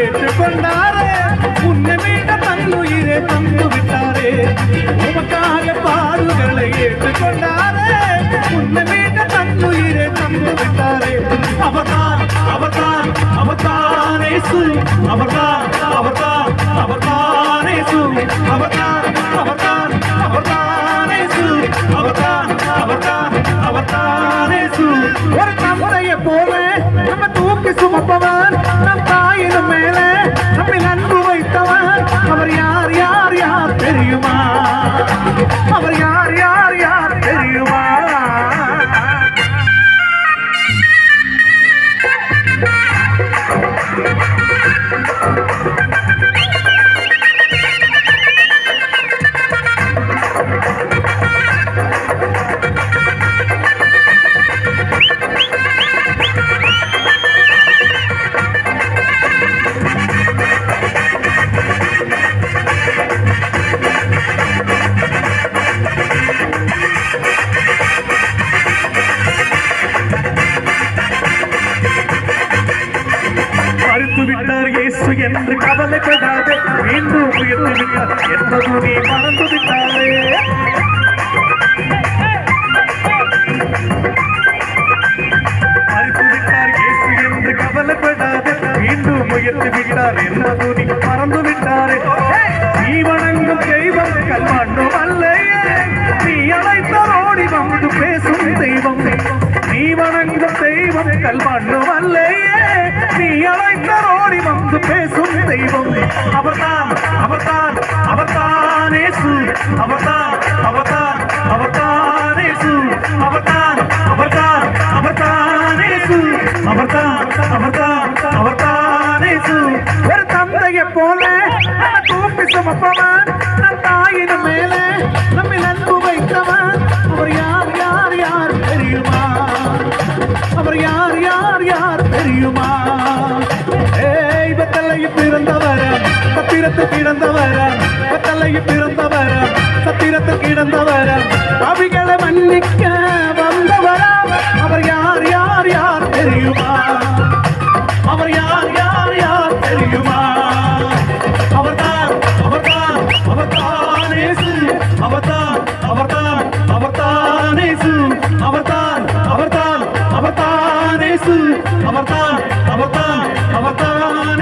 ஏற்றுக்கொண்டாரே. உன்னை மீட்ட தன்னுயிரை தந்து விட்டாரே. உமக்காக பாடுகளை ஏற்றுக்கொண்டாரே. உன்னை மீட்ட தன்னுயிரை தந்து விட்டாரே. அவதான் அவதான் அவர்தான் இயேசு. அவதான் அவர்தான் அவர்தான் இயேசு. அவர்தான் அவதான் அவர்தான் இயேசு. அவர்தான் அவர்தான் அவர்தான் இயேசு. ஒரு தந்தையை போல நம்ம தூக்கி சுமப்பவன். அவர் யார் விட்டார் இயேசு என்று கவலைப்படாதே. மீண்டும் உயர்த்து விட்டார் என்பது நீ மறந்து விட்டாரே கவலைப்படாதே. மீண்டும் உயர்த்து விட்டார் என்பது நீ மறந்து விட்டாரே நீ வணங்கும் தெய்வம் கல்வாண்டும் அல்லையே. நீ வந்து பேசும் தெய்வம். நீ வணங்கும் தெய்வம் கல்வாண்டும் பேசும் தெய்வம். அவர்தான் அவர்தான் அவர்தான் சு அவர்தான் அவர்தான் அவர்தான் சு அவர்தான் அவர்தான் அவர்தான் சு அவர்தான் அவர்தான் அவர்தான் சு ஒரு தந்தையை போல தூப்பி தூக்கி சுமப்பவன் நம் தாயினும் மேலே. பத்தலையில் பிறந்தவர் சத்திரத்தில் கிடந்தவர் அவிகளை மன்னிக்க வந்தவர்? அவர் யார் யார் யார் தெரியுமா? அவர் யார் யார் யார் தெரியுமா? அவர்தான் அவர்தான் அவர்தான் அவர்தான் அவர்தான் அவர்தான் அவர்தான் அவர்தான் அவர்தான் அவர்தான் அவர்தான் அவர்தான்